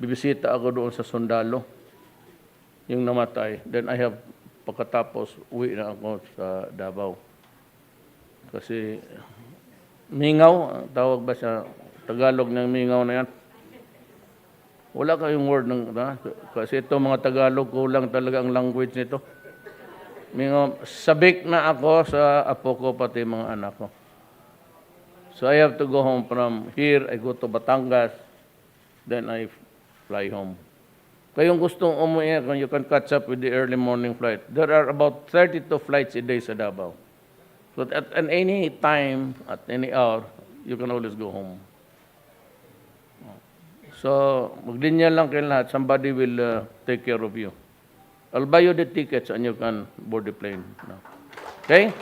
bibisita ako doon sa sundalo, yung namatay. Then I have, pagkatapos, uwi na ako sa Davao. Kasi, mingaw, tawag ba sa Tagalog ng mingaw na yan? Wala kayong word ng, ha? kasi ito mga Tagalog, kulang talaga ang language nito. Mingaw, sabik na ako sa apo ko, pati mga anak ko. So I have to go home from here, I go to Batangas, then I fly home. Kayong gustong umuwi, you can catch up with the early morning flight, there are about 32 flights a day sa Davao. So at, at any time, at any hour, you can always go home. So, maglinya lang kayo lahat. Somebody will uh, take care of you. I'll buy you the tickets and you can board the plane. No. Okay?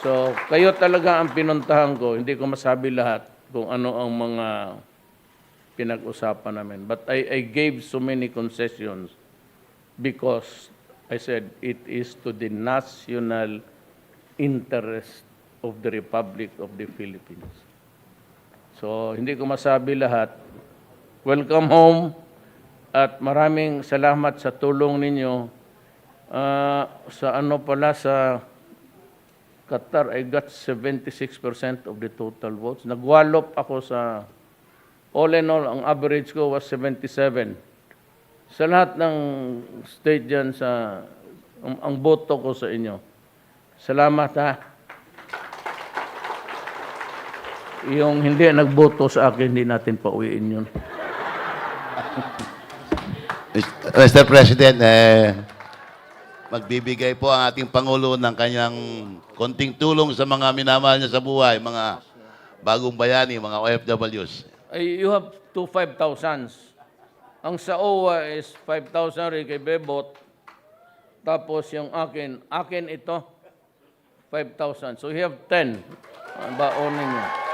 So, kayo talaga ang pinuntahan ko. Hindi ko masabi lahat kung ano ang mga pinag-usapan namin. But I, I gave so many concessions because I said it is to the national interest of the Republic of the Philippines. So, hindi ko masabi lahat. Welcome home at maraming salamat sa tulong ninyo. Ah, sa ano pala sa Qatar, I got 76% of the total votes. Nagwalop ako sa, all in all, ang average ko was 77. Sa lahat ng state dyan sa, ang, ang boto ko sa inyo. Salamat ha. Yung hindi nagboto sa akin, hindi natin pauwiin yun. Mr. President, eh, magbibigay po ang ating Pangulo ng kanyang konting tulong sa mga minamahal niya sa buhay, mga bagong bayani, mga OFWs. You have two 5,000s. Ang sa OWA is 5,000 rin kay Bebot. Tapos yung akin, akin ito, 5,000. So you have 10. Ang baon ninyo.